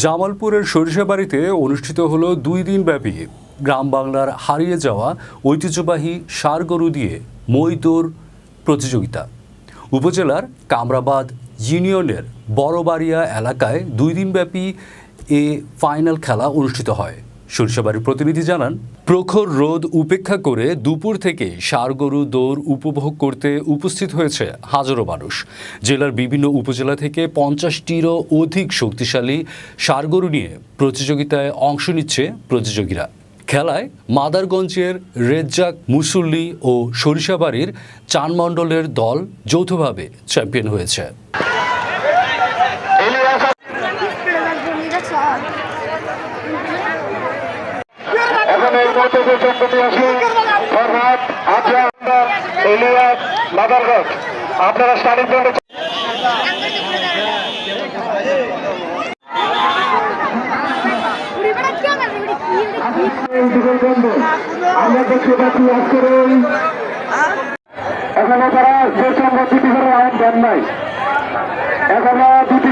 জামালপুরের সরিষাবাড়িতে অনুষ্ঠিত হলো দুই দিন ব্যাপী গ্রাম বাংলার হারিয়ে যাওয়া ঐতিহ্যবাহী সার গরু দিয়ে মৈদোর প্রতিযোগিতা। উপজেলার কামরাবাদ ইউনিয়নের বড়বাড়িয়া এলাকায় দুই দিনব্যাপী এ ফাইনাল খেলা অনুষ্ঠিত হয়। সরিষাবাড়ির প্রতিনিধি জানান, প্রখর রোদ উপেক্ষা করে দুপুর থেকে ষাড় গরু দৌড় উপভোগ করতে উপস্থিত হয়েছে হাজারো মানুষ। জেলার বিভিন্ন উপজেলা থেকে পঞ্চাশটিরও অধিক শক্তিশালী ষাড় গরু নিয়ে প্রতিযোগিতায় অংশ নিচ্ছে প্রতিযোগীরা। খেলায় মাদারগঞ্জের রেজ্জাক মুসল্লি ও সরিষাবাড়ির চানমণ্ডলের দল যৌথভাবে চ্যাম্পিয়ন হয়েছে। এখন এই মুহূর্তে যে চন্দ্রটি আসে ফরহাদ আজহার ইলিয়াস মাদারগঞ্জ আপনারা স্টার্টিং পয়েন্টে আমরা দেখতে পাচ্ছি আজকের এখনও তারা যে চন্দ্র দুটি করে দেন নাই এখনও দুটি